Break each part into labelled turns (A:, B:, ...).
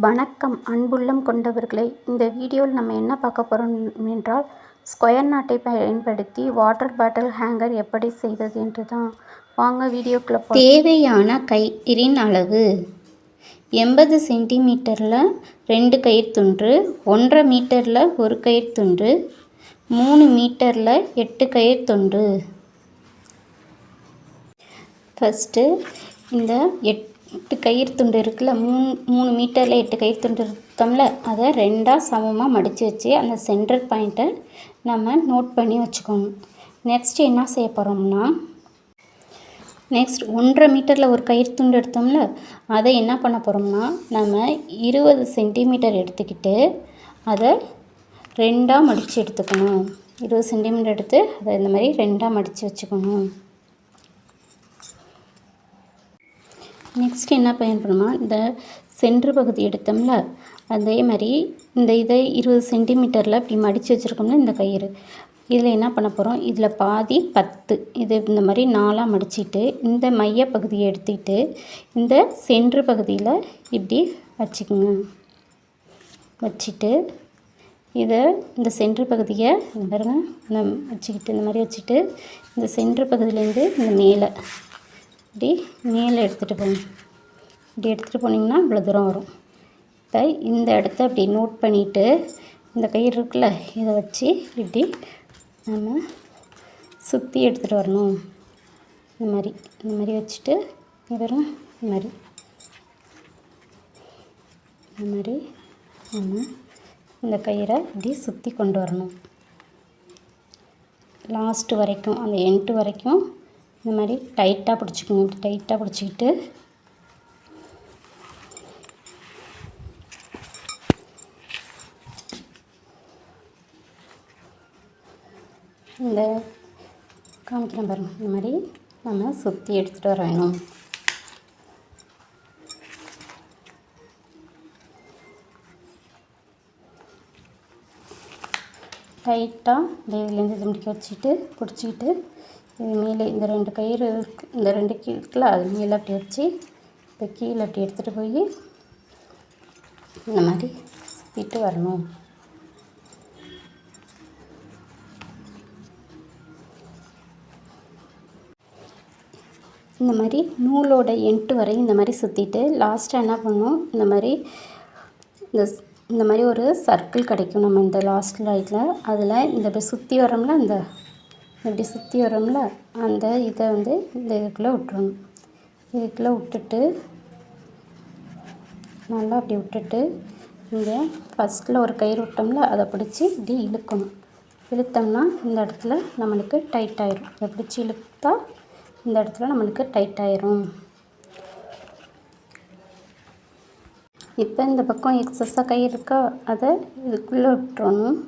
A: வணக்கம் அன்புள்ளம் கொண்டவர்களே இந்த வீடியோவில் நம்ம என்ன பார்க்க போகிறோம் என்றால் ஸ்கொயர் நாட்டை பயன்படுத்தி வாட்டர் பாட்டில் ஹேங்கர் எப்படி செய்வது என்று தான் வாங்க வீடியோக்குள்ளே
B: தேவையான கயிறின் அளவு எண்பது சென்டிமீட்டரில் ரெண்டு கயிறு துண்டு ஒன்றரை மீட்டரில் ஒரு கயிறு துண்டு மூணு மீட்டரில் எட்டு கயிறு துண்டு. ஃபஸ்ட்டு இந்த எட்டு கயிறு துண்டு இருக்குல்ல மூணு மூணு மீட்டரில் எட்டு கயிறு துண்டு இருக்கோம்ல அதை ரெண்டாக சமமாக மடித்து வச்சு அந்த சென்டர் பாயிண்ட்டை நம்ம நோட் பண்ணி வச்சுக்கோங்க நெக்ஸ்ட் என்ன செய்ய போகிறோம்னா நெக்ஸ்ட் ஒன்றரை மீட்டரில் ஒரு கயிறு துண்டு எடுத்தோம்ல அதை என்ன பண்ண போகிறோம்னா நம்ம இருபது சென்டிமீட்டர் எடுத்துக்கிட்டு அதை ரெண்டாக மடித்து எடுத்துக்கணும். இருபது சென்டிமீட்டர் எடுத்து அதை இந்த மாதிரி ரெண்டாக மடித்து வச்சுக்கணும். நெக்ஸ்ட் என்ன பயன்படுமா இந்த சென்று பகுதி எடுத்தோம்ல அதே மாதிரி இந்த இதை இருபது சென்டிமீட்டரில் இப்படி மடித்து வச்சுருக்கோம்னா இந்த கயிறு. இதில் என்ன பண்ண போகிறோம் இதில் பாதி பத்து. இது இந்த மாதிரி நாலாக மடிச்சிட்டு இந்த மைய பகுதியை எடுத்துக்கிட்டு இந்த சென்று பகுதியில் இப்படி வச்சுக்கோங்க. வச்சுட்டு இதை இந்த சென்று பகுதியை பாருங்கள் இந்த வச்சுக்கிட்டு இந்த மாதிரி வச்சுட்டு இந்த சென்று பகுதியிலேருந்து இந்த மேலே இப்படி மேலே எடுத்துகிட்டு போங்க. இப்படி எடுத்துகிட்டு போனீங்கன்னா இவ்வளோ தூரம் வரும். இப்போ இந்த இடத்த அப்படி நோட் பண்ணிவிட்டு இந்த கயிறு இருக்குல்ல இதை வச்சு இப்படி நம்ம சுற்றி எடுத்துகிட்டு வரணும். இந்த மாதிரி இந்த மாதிரி வச்சுட்டு வரும் இந்த மாதிரி. இந்த மாதிரி நம்ம இந்த கயிறை இப்படி சுற்றி கொண்டு வரணும். லாஸ்ட்டு வரைக்கும் அந்த எண்டு வரைக்கும் இந்த மாதிரி டைட்டாக பிடிச்சிக்கணும் இப்படி டைட்டாக பிடிச்சிக்கிட்டு இந்த காமிக்கிறேன் பாருங்கள் இந்த மாதிரி நம்ம சுற்றி எடுத்துகிட்டு வர வேணும் டைட்டாக இந்த இதுலேருந்து இது முடிக்க வச்சுட்டு பிடிச்சிக்கிட்டு இது மேலே இந்த ரெண்டு கயிறு இந்த ரெண்டு இருக்குல்ல அது மேலே அப்படி வச்சு இப்போ கீழே அப்படி எடுத்துகிட்டு போய் இந்த மாதிரி சுற்றிட்டு வரணும். இந்த மாதிரி நூலோட எண்ட்டு வரை இந்த மாதிரி சுற்றிட்டு லாஸ்ட்டாக என்ன பண்ணும் இந்த மாதிரி இந்த இந்த மாதிரி ஒரு சர்க்கிள் கிடைக்கும் நம்ம இந்த லாஸ்ட் லைட்டில் அதில் இந்த சுற்றி வரோம்னா இந்த இப்படி சுற்றி வரோம்ல அந்த இதை வந்து இந்த இதுக்குள்ளே விட்டுறணும். இதுக்குள்ளே விட்டுட்டு நல்லா அப்படி விட்டுட்டு இங்கே ஃபஸ்ட்டில் ஒரு கயிறு விட்டோம்ல அதை பிடிச்சி இப்படி இழுக்கணும். இழுத்தோம்னா இந்த இடத்துல நம்மளுக்கு டைட் ஆயிரும். இதை பிடிச்சி இழுத்தா இந்த இடத்துல நம்மளுக்கு டைட் ஆயிரும். இப்போ இந்த பக்கம் எக்ஸஸாக கயிறு இருக்கா அதை இதுக்குள்ளே விட்டுறணும்.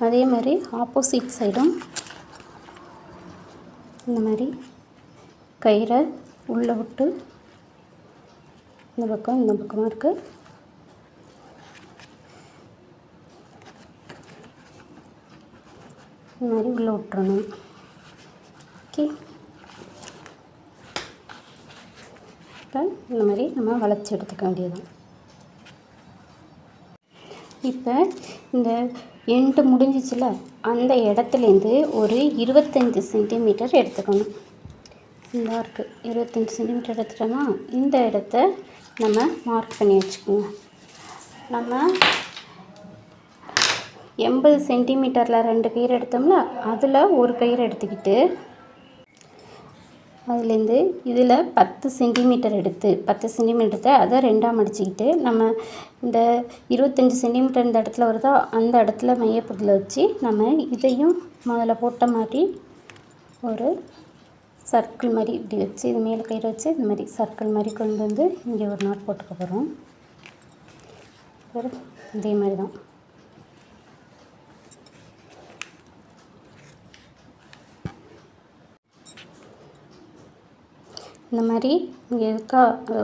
B: அதே மாதிரி ஆப்போசிட் சைடும் இந்த மாதிரி கயிறை உள்ளே விட்டு இந்த பக்கம் இந்த பக்கமாக இருக்குது இந்த மாதிரி உள்ளே விட்டுறணும். ஓகே இப்போ இந்த மாதிரி நம்ம வளைச்சி எடுத்துக்க வேண்டியது இப்போ இந்த எண்டு முடிஞ்சிச்சுல அந்த இடத்துலேருந்து ஒரு இருபத்தஞ்சி சென்டிமீட்டர் எடுத்துக்கணும். இந்த இருக்குது இருபத்தஞ்சி சென்டிமீட்டர் எடுத்துட்டோம்னா இந்த இடத்த நம்ம மார்க் பண்ணி வச்சுக்கோங்க. நம்ம எண்பது சென்டிமீட்டரில் ரெண்டு கயிறு எடுத்தோம்ல அதில் ஒரு கயிறு எடுத்துக்கிட்டு அதுலேருந்து இதில் பத்து சென்டிமீட்டர் எடுத்து பத்து சென்டிமீட்டர் அதை ரெண்டாக மடிச்சுக்கிட்டு நம்ம இந்த இருபத்தஞ்சி சென்டிமீட்டர் இந்த இடத்துல வருதோ அந்த இடத்துல மையப்பகுதியில் வச்சு நம்ம இதையும் முதல்ல போட்ட மாதிரி ஒரு சர்க்கிள் மாதிரி இப்படி வச்சு இது மேலே கயிறு வச்சு இந்த மாதிரி சர்க்கிள் மாதிரி கொண்டு வந்து இங்கே ஒரு நாட் போட்டுக்க போகிறோம். இதே மாதிரி தான். இந்த மாதிரி இங்கே இருக்கா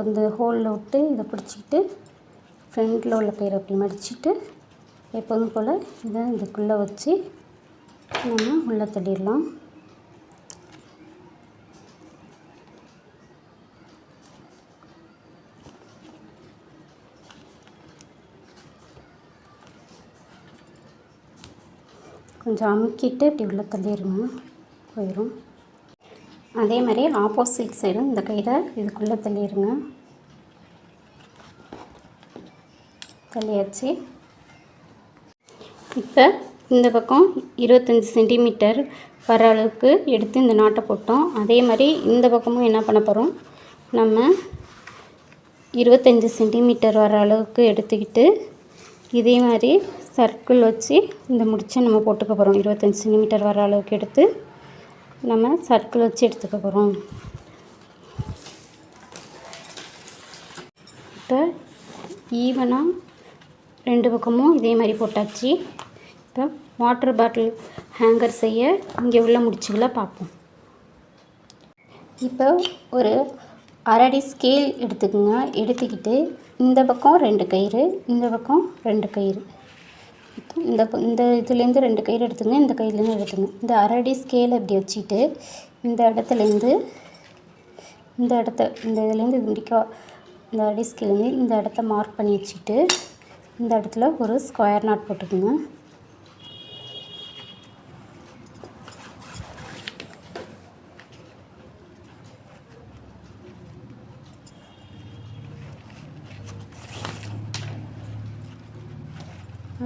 B: இந்த ஹோலில் விட்டு இதை பிடிச்சிக்கிட்டு ஃப்ரண்டில் உள்ள பேர் அப்படி மடிச்சுட்டு எப்போதும் போல் இதை இதுக்குள்ளே வச்சு நம்ம உள்ளே தள்ளிடலாம். கொஞ்சம் அமுக்கிட்டு இப்படி உள்ளே தள்ளிடுங்க. போயிடும் அதே மாதிரி ஆப்போசிட் சைடும் இந்த கயிறை இதுக்குள்ளே தள்ளிடுங்க தள்ளியாச்சு. இப்போ இந்த பக்கம் இருபத்தஞ்சி சென்டிமீட்டர் வர அளவுக்கு எடுத்து இந்த நாட்டை போட்டோம். அதே மாதிரி இந்த பக்கமும் என்ன பண்ண போகிறோம் நம்ம இருபத்தஞ்சி சென்டிமீட்டர் வர அளவுக்கு எடுத்துக்கிட்டு இதே மாதிரி சர்க்கிள் வச்சு இந்த முடிச்சை நம்ம போட்டுக்க போகிறோம் இருபத்தஞ்சி சென்டிமீட்டர் வர அளவுக்கு எடுத்து. நம்ம சர்க்கிள் வச்சு எடுத்துக்க போகிறோம் இப்போ ஈவனாக ரெண்டு பக்கமும் இதே மாதிரி போட்டாச்சு. இப்போ வாட்டர் பாட்டில் ஹேங்கர் செய்ய இங்கே உள்ள முடிச்சுகளை பார்ப்போம். இப்போ ஒரு அரடி ஸ்கேல் எடுத்துக்கோங்க. எடுத்துக்கிட்டு இந்த பக்கம் ரெண்டு கயிறு இந்த பக்கம் ரெண்டு கயிறு. இந்த இந்த இதுலேருந்து ரெண்டு கயிறு எடுத்துங்க இந்த கையிலேருந்து எடுத்துங்க. இந்த அரடி ஸ்கேல் இப்படி வச்சுட்டு இந்த இடத்துலேருந்து இந்த இடத்த இந்த இதுலேருந்து இது முடிக்க இந்த அரடி ஸ்கேலேருந்து இந்த இடத்த மார்க் பண்ணி வச்சுட்டு இந்த இடத்துல ஒரு ஸ்கொயர் நாட் போட்டுக்கோங்க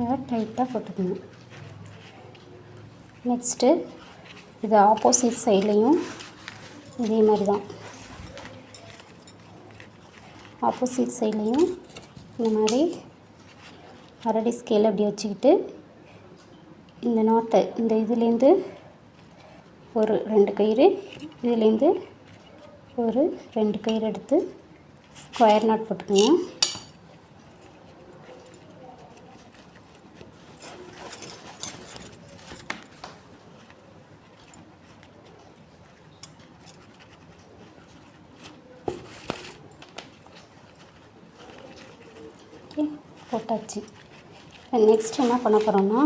B: அதை டைட்டாக போட்டுக்கணும் நெக்ஸ்ட்டு இது ஆப்போசிட் சைட்லேயும் இதே மாதிரி தான் ஆப்போசிட் சைட்லேயும் இந்த மாதிரி அரடி ஸ்கேல் அப்படி வச்சுக்கிட்டு இந்த நாட்டை இந்த இதுலேருந்து ஒரு ரெண்டு கயிறு இதுலேருந்து ஒரு ரெண்டு கயிறு எடுத்து ஸ்கொயர் நாட் போட்டுக்கோங்க ஓகே போட்டாச்சு நெக்ஸ்ட் என்ன பண்ண போகிறோம்னா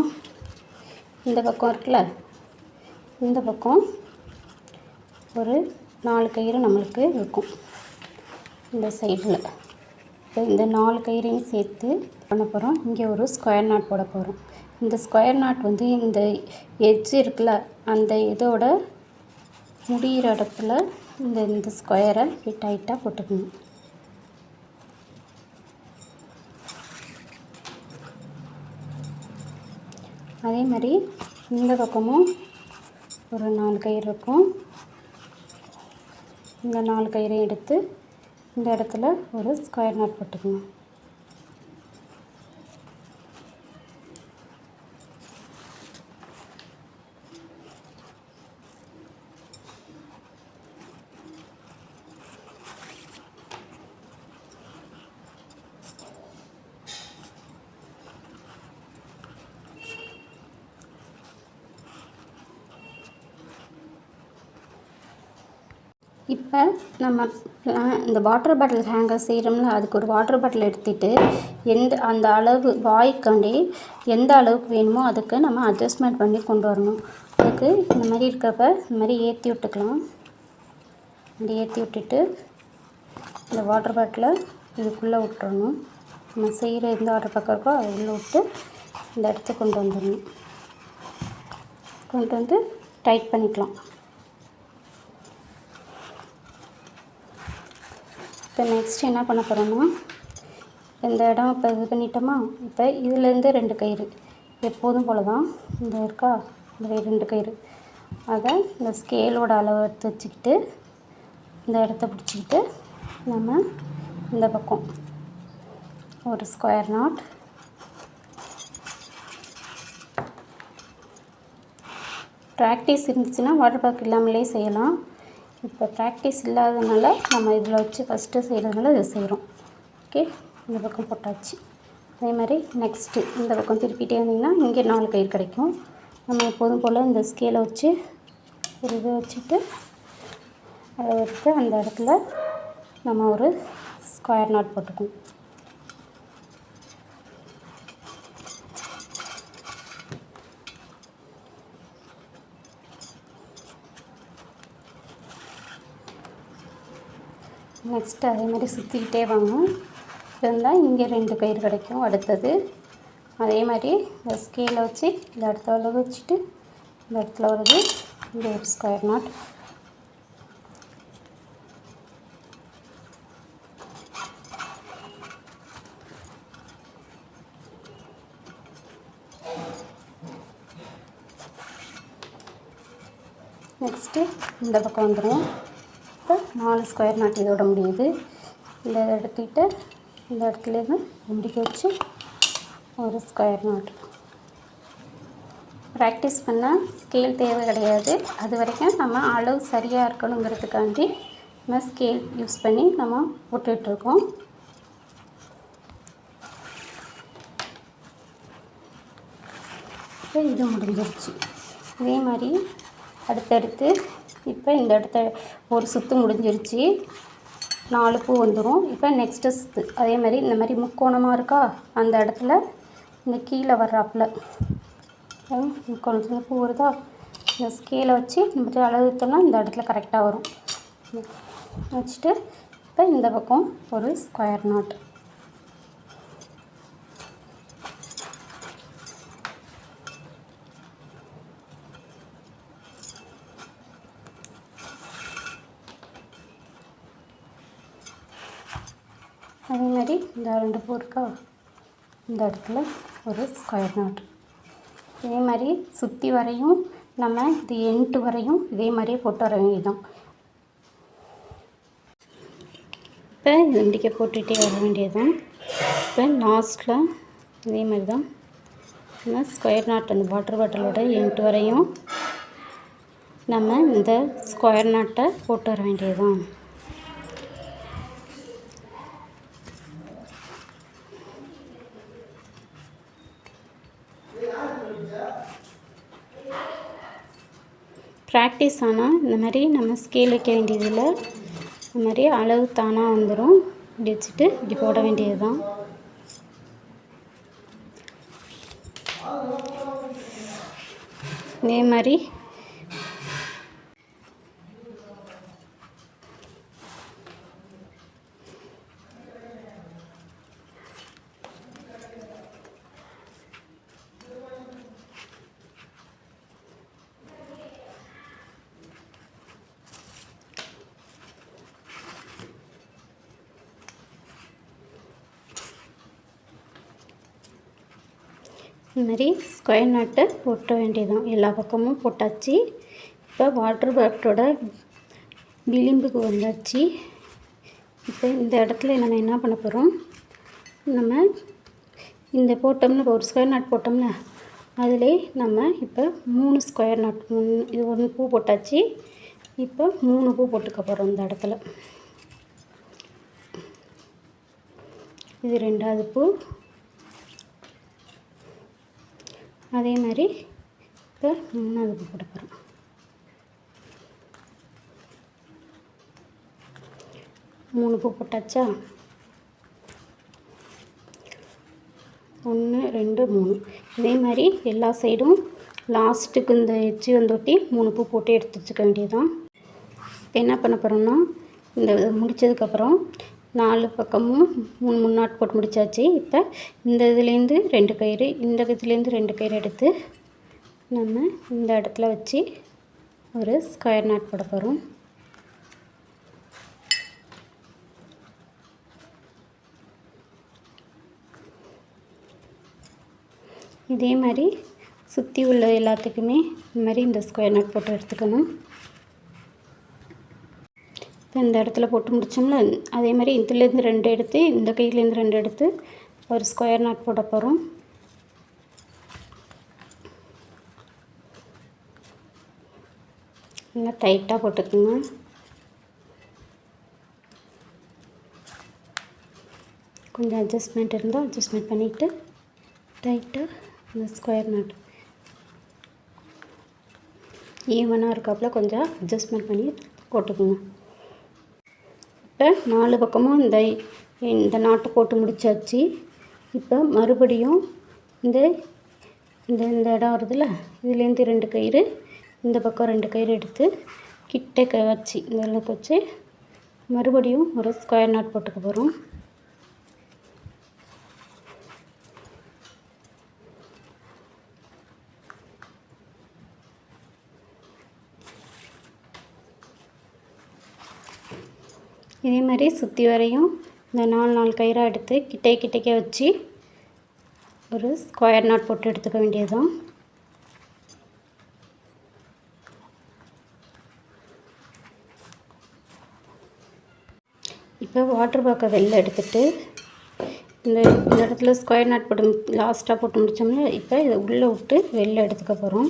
B: இந்த பக்கம் இருக்குல்ல? இந்த பக்கம் ஒரு நாலு கயிறு நம்மளுக்கு இருக்கும். இந்த சைடில் இப்போ இந்த நாலு கயிறையும் சேர்த்து பண்ண போகிறோம் இங்கே ஒரு ஸ்கொயர் நாட் போட போகிறோம் இந்த ஸ்கொயர் நாட் வந்து இந்த எட்ஜ் இருக்குல்ல அந்த இதோட முடிகிற இடத்துல இந்த இந்த ஸ்கொயரை டைட்டாக போட்டுக்கணும். அதே மாதிரி இந்த பக்கமும் ஒரு நாலு கயிறு இருக்கும். இந்த நாலு கயிறையும் எடுத்து இந்த இடத்துல ஒரு ஸ்கொயர் நாட் போட்டுக்கணும். இப்போ நம்ம இந்த வாட்டர் பாட்டில் ஹேங்கர் செய்கிறோம்ல அதுக்கு ஒரு வாட்டர் பாட்டில் எடுத்துட்டு எந்த அந்த அளவு வாய்க்காண்டி எந்த அளவுக்கு வேணுமோ அதுக்கு நம்ம அட்ஜஸ்ட்மெண்ட் பண்ணி கொண்டு வரணும். அதுக்கு இந்த மாதிரி இருக்கப்ப இந்த மாதிரி ஏற்றி விட்டுக்கலாம். இப்படி ஏற்றி விட்டுட்டு இந்த வாட்டர் பாட்டிலை இதுக்குள்ளே விட்டுறணும். நம்ம செய்கிற எந்த வாட்டர் பக்கம் இருக்கோ அதை உள்ளே விட்டு இந்த இடத்துக்கு கொண்டு வந்துடணும். கொண்டு வந்து டைட் பண்ணிக்கலாம். இப்போ நெக்ஸ்ட் என்ன பண்ண போகிறோம்னா இந்த இடம் இப்போ இது பண்ணிட்டோமா? இப்போ இதுலேருந்து ரெண்டு கயிறு. எப்போதும் போல தான் இந்த இருக்கா? இந்த ரெண்டு கயிறு. அதை இந்த ஸ்கேலோட அளவு எடுத்து வச்சுக்கிட்டு இந்த இடத்த பிடிச்சிக்கிட்டு நம்ம இந்த பக்கம் ஒரு ஸ்கொயர் நாட் ப்ராக்டிஸ் இருந்துச்சுன்னா வாட்டர் பார்க் இல்லாமலே செய்யலாம். இப்போ ப்ராக்டிஸ் இல்லாததுனால நம்ம இதில் வச்சு ஃபஸ்ட்டு செய்கிறதுனால இதை செய்கிறோம். ஓகே இந்த பக்கம் போட்டாச்சு. அதே மாதிரி நெக்ஸ்ட்டு இந்த பக்கம் திருப்பிட்டே வந்தீங்கன்னா இங்கே நாலு கயிறு கிடைக்கும். நம்ம எப்போதும் போல் இந்த ஸ்கேலை வச்சு ஒரு இதை வச்சுட்டு அதை எடுத்து அந்த இடத்துல நம்ம ஒரு ஸ்கொயர் நாட் போட்டுக்கணும். நெக்ஸ்ட்டு அதே மாதிரி சுற்றிக்கிட்டே வாங்க. இருந்தால் இங்கே ரெண்டு கயிறு கிடைக்கும் அடுத்தது. அதே மாதிரி இந்த ஸ்கேலை வச்சு இந்த இடத்துல அளவு வச்சுட்டு இந்த இடத்துல வருது. இந்த ஒரு ஸ்கொயர் நாட் நெக்ஸ்ட்டு இந்த பக்கம் வந்துடும் நாலு ஸ்கொயர் நாட் இதோட முடியுது. இந்த இடத்துக்கிட்ட இந்த இடத்துலேருந்து முடிக்க வச்சு ஒரு ஸ்கொயர் நாட் ப்ராக்டிஸ் பண்ணால் ஸ்கேல் தேவை கிடையாது. அது வரைக்கும் நம்ம அளவு சரியாக இருக்கணுங்கிறதுக்காண்டி நம்ம ஸ்கேல் யூஸ் பண்ணி நம்ம போட்டுட்ருக்கோம் இது முடிஞ்சிருச்சு. இதே மாதிரி அடுத்தடுத்து இப்போ இந்த இடத்த ஒரு சுற்று முடிஞ்சிருச்சு. நாலு பூ வந்துடும் இப்போ நெக்ஸ்ட்டு சுற்று அதே மாதிரி இந்த மாதிரி முக்கோணமாக இருக்கா? அந்த இடத்துல இந்த கீழே வர்றாப்புல. முக்கோணத்தில் பூ வருதா? இந்த ஸ்கேலை வச்சு நம்ம அளவுத்தோம்னா இந்த இடத்துல கரெக்டாக வரும். வச்சுட்டு இப்போ இந்த பக்கம் ஒரு ஸ்கொயர் நாட் அதே மாதிரி இந்த ரெண்டு பூ இருக்கா? இந்த இடத்துல ஒரு ஸ்கொயர் நாட் இதே மாதிரி சுற்றி வரையும் நம்ம இது எண்ட்டு வரையும் இதே மாதிரியே போட்டு வர வேண்டியதுதான். இப்போ இது முடிக்க போட்டுகிட்டே வர வேண்டியதுதான். இப்போ லாஸ்ட்டில் இதே மாதிரி தான் நம்ம ஸ்கொயர் நாட் அந்த வாட்டர் பாட்டிலோட எண்ட்டு வரையும் நம்ம இந்த ஸ்கொயர் நாட்டை போட்டு வர வேண்டியதுதான். ப்ராக்டிஸ் ஆனால் இந்த மாதிரி நம்ம ஸ்கேல் வைக்க வேண்டியதில்லை. இந்த மாதிரி அளவு தானாக வந்துடும் இப்படி வச்சுட்டு இப்படி போட வேண்டியது தான் இதே மாதிரி மாதிரி ஸ்கொயர் நாட்டை போட்ட வேண்டியதும் எல்லா பக்கமும் போட்டாச்சு. இப்போ வாட்டர் பாட்டோட விளிம்புக்கு வந்தாச்சு. இப்போ இந்த இடத்துல நம்ம என்ன பண்ண போகிறோம் நம்ம இந்த போட்டோம்ல இப்போ ஒரு ஸ்கொயர் நாட் போட்டோம்ல அதிலே நம்ம இப்போ மூணு ஸ்கொயர் நாட் மூணு இது ஒன்று பூ போட்டாச்சு. இப்போ மூணு பூ போட்டுக்க போகிறோம் இந்த இடத்துல. இது ரெண்டாவது பூ. அதே மாதிரி இப்போ மூணாவது பூ போட போகிறோம் மூணு பூ போட்டாச்சா? ஒன்று ரெண்டு மூணு. இதே மாதிரி எல்லா சைடும் லாஸ்ட்டுக்கு இந்த எச்சி வந்தொட்டி மூணு பூ போட்டு எடுத்து வச்சுக்க வேண்டியதுதான். இப்போ என்ன பண்ண போகிறோம்னா இந்த முடித்ததுக்கப்புறம் நாலு பக்கமும் மூணு மூணு நாட் போட்டு முடிச்சாச்சு. இப்போ இந்த இதுலேருந்து ரெண்டு கயிறு இந்த இதுலேருந்து ரெண்டு கயிறு எடுத்து நம்ம இந்த இடத்துல வச்சு ஒரு ஸ்கொயர் நாட் போட போகிறோம் இதே மாதிரி சுற்றி உள்ள எல்லாத்துக்குமே இந்த மாதிரி இந்த ஸ்கொயர் நாட் போட்டு எடுத்துக்கணும். இப்போ இந்த இடத்துல போட்டு முடிச்சோம்ல அதே மாதிரி இதுலேருந்து ரெண்டு எடுத்து இந்த கையிலேருந்து ரெண்டு எடுத்து ஒரு ஸ்கொயர் நாட் போட போகிறோம் நல்லா டைட்டாக போட்டுக்குங்க. கொஞ்சம் அட்ஜஸ்ட்மெண்ட் இருந்தால் அட்ஜஸ்ட்மெண்ட் பண்ணிவிட்டு டைட்டாக இந்த ஸ்கொயர் நாட் ஈவனாக இருக்காப்புல கொஞ்சம் அட்ஜஸ்ட்மெண்ட் பண்ணி போட்டுக்குங்க. இப்போ நாலு பக்கமும் இந்த இந்த நாட்டு போட்டு முடிச்சாச்சு. இப்போ மறுபடியும் இந்த இந்த இந்த இடம் வருதுல்ல இதுலேருந்து ரெண்டு கயிறு இந்த பக்கம் ரெண்டு கயிறு எடுத்து கிட்டக்க வச்சு இந்த அளவுக்கு வச்சு மறுபடியும் ஒரு ஸ்கொயர் நாட் போட்டுக்க போகிறோம் இதே மாதிரி சுற்றி வரையும் இந்த நாலு நாலு கயிறாக எடுத்து கிட்டே கிட்டக்க வச்சு ஒரு ஸ்கொயர் நாட் போட்டு எடுத்துக்க வேண்டியதுதான். இப்போ வாட்டர் பாக்கை வெளில எடுத்துட்டு இந்த இந்த இடத்துல ஸ்கொயர் நாட் போட்டு லாஸ்ட்டாக போட்டு முடித்தோம்னா இப்போ இதை உள்ளே விட்டு வெளில எடுத்துக்க போகிறோம்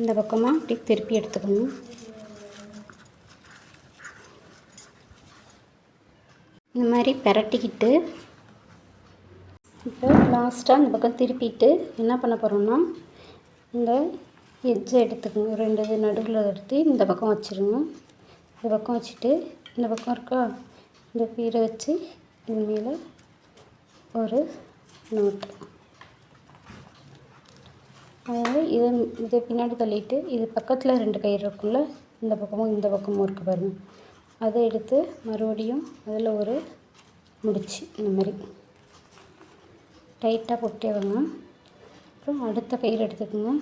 B: இந்த பக்கமாக அப்படி திருப்பி எடுத்துக்கணும். இந்த மாதிரி பிரட்டிக்கிட்டு இப்போ லாஸ்ட்டாக இந்த பக்கம் திருப்பிட்டு என்ன பண்ண போகிறோம்னா இந்த எட்ஜை எடுத்துக்கோங்க. ரெண்டு இது நடுவில் எடுத்து இந்த பக்கம் வச்சுருங்க. இந்த பக்கம் வச்சுட்டு இந்த பக்கம் இருக்கா? இந்த பீரை வச்சு இது மேலே ஒரு நோட்டு அதாவது இதை இதை பின்னாடி தள்ளிட்டு இது பக்கத்தில் ரெண்டு கயிறு இருக்குல்ல இந்த பக்கமும் இந்த பக்கமும் இருக்குது பாருங்கள் அதை எடுத்து மறுபடியும் அதில் ஒரு முடிச்சு இந்த மாதிரி. டைட்டாக போட்டேவாங்க அப்புறம் அடுத்த கயிறு எடுத்துக்கோங்க.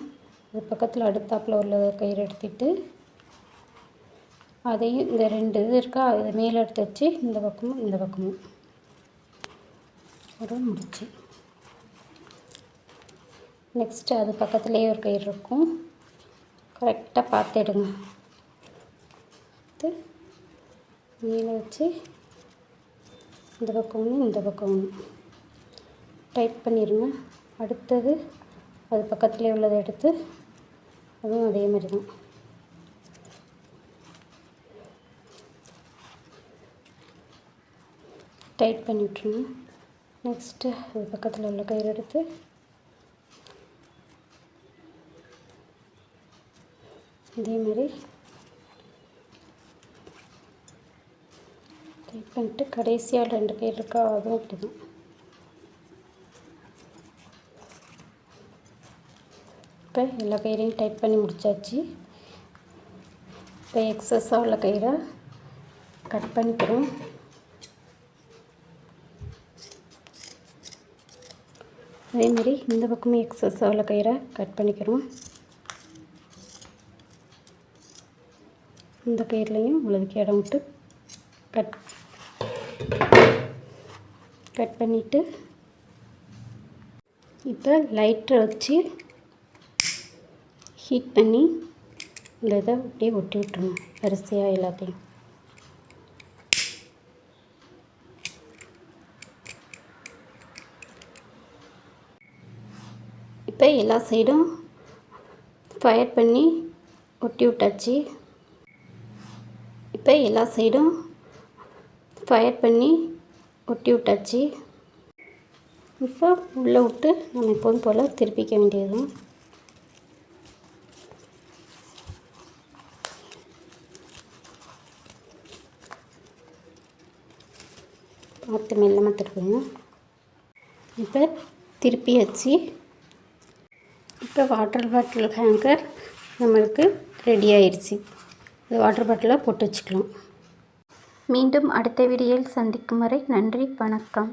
B: அது பக்கத்தில் அடுத்தாப்பில் உள்ள கயிறு எடுத்துட்டு அதையும் இந்த ரெண்டு இது இருக்கா அதை மேலே எடுத்து வச்சு இந்த பக்கமும் இந்த பக்கமும். ஒரு முடிச்சு. நெக்ஸ்ட்டு அது பக்கத்துலேயே ஒரு கயிறு இருக்கும். கரெக்டாக பார்த்து எடுங்க. மேலே வச்சு இந்த பக்கம் ஒன்று இந்த பக்கம் ஒன்று. டைட் பண்ணிடுங்க. அடுத்தது அது பக்கத்துலேயே உள்ளதை எடுத்து அதுவும் அதே மாதிரி தான். டைட் பண்ணி விட்ருங்க நெக்ஸ்ட்டு அது பக்கத்தில் உள்ள கயிறு எடுத்து இதே மாதிரி டைட் பண்ணிட்டு கடைசியாக ரெண்டு கயிறு இருக்கா அதுவும் அப்படி தான் இப்போ எல்லா கயிறையும் டைட் பண்ணி முடிச்சாச்சு. இப்போ எக்ஸஸாக உள்ள கயிறை கட் பண்ணிக்கிறோம். அதேமாதிரி இந்த பக்கமும் எக்ஸஸாக உள்ள கயிறை கட் பண்ணிக்கிறோம். இந்த கயிறுலையும் உள்ளதுக்கு இடம் விட்டு கட் கட் பண்ணிவிட்டு இப்போ லைட்டரை வச்சு ஹீட் பண்ணி இந்த இதை அப்படியே ஒட்டி விட்டுருணும் வரிசையாக எல்லாத்தையும். இப்போ எல்லா சைடும் ஃபயர் பண்ணி ஒட்டி விட்டாச்சு. இப்போ எல்லா சைடும் ஃபயர் பண்ணி ஒட்டி விட்டாச்சு. இப்போ உள்ளே விட்டு நம்ம எப்போதும் போல் திருப்பிக்க வேண்டியது பார்த்து மெல்லமாக திருப்புங்க இப்போ திருப்பி வச்சு இப்போ வாட்டர் பாட்டில் ஹேங்கர் நம்மளுக்கு ரெடி ஆயிடுச்சு இந்த வாட்டர் பாட்டிலை போட்டு வச்சுக்கலாம்.
A: மீண்டும் அடுத்த வீடியோவில் சந்திக்கும் வரை நன்றி வணக்கம்.